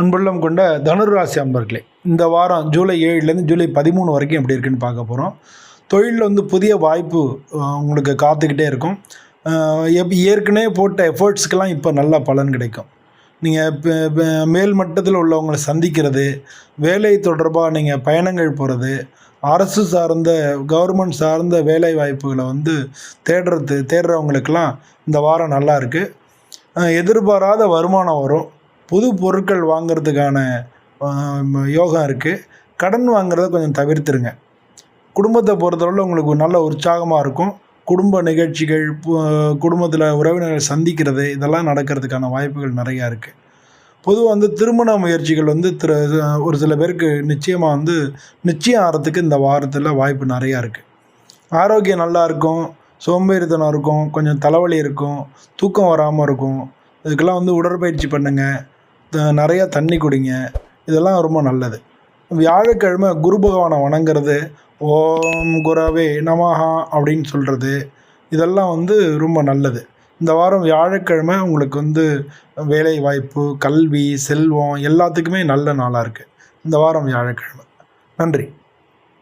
அன்புள்ளம் கொண்ட தனுராசி அன்பர்களே இந்த வாரம் ஜூலை ஏழுலேருந்து ஜூலை பதிமூணு வரைக்கும் எப்படி இருக்குன்னு பார்க்க போகிறோம் தொழிலில் வந்து புதிய வாய்ப்பு உங்களுக்கு காத்துக்கிட்டே இருக்கும். எப் ஏற்கனவே போட்ட எஃபர்ட்ஸ்க்கெல்லாம் இப்போ நல்ல பலன் கிடைக்கும். நீங்கள் மேல் மட்டத்தில் உள்ளவங்களை சந்திக்கிறது வேலை தொடர்பாக நீங்கள் பயணங்கள் போகிறது அரசு சார்ந்த கவர்மெண்ட் சார்ந்த வேலை வாய்ப்புகளை வந்து தேடுறது தேடுறவங்களுக்கெல்லாம் இந்த வாரம் நல்லா இருக்குது எதிர்பாராத வருமானம் வரும். புது பொருட்கள் வாங்குறதுக்கான யோகம் இருக்குது கடன் வாங்குறத கொஞ்சம் தவிர்த்துருங்க. குடும்பத்தை பொறுத்தவரை உங்களுக்கு நல்ல உற்சாகமாக இருக்கும். குடும்ப நிகழ்ச்சிகள் குடும்பத்தில் உறவினர்கள் சந்திக்கிறது இதெல்லாம் நடக்கிறதுக்கான வாய்ப்புகள் நிறையா இருக்குது பொதுவாக வந்து திருமண முயற்சிகள் வந்து திரு ஒரு சில பேருக்கு நிச்சயமாக வந்து நிச்சயம் ஆகிறதுக்கு இந்த வாரத்தில் வாய்ப்பு நிறையா இருக்குது ஆரோக்கியம் நல்லா இருக்கும் சோம்பேறித்தனம் இருக்கும் கொஞ்சம் தலைவலி இருக்கும் தூக்கம் வராமல் இருக்கும். இதுக்கெல்லாம் வந்து உடற்பயிற்சி பண்ணுங்கள் நிறையா தண்ணி குடிங்க. இதெல்லாம் ரொம்ப நல்லது. வியாழக்கிழமை குரு பகவானை வணங்குறது ஓம் குரவே நமஹா அப்படின்னு சொல்கிறது இதெல்லாம் வந்து ரொம்ப நல்லது. இந்த வாரம் வியாழக்கிழமை உங்களுக்கு வந்து வேலை வாய்ப்பு கல்வி செல்வம் எல்லாத்துக்குமே நல்ல நாளாக இருக்குது இந்த வாரம் வியாழக்கிழமை. நன்றி.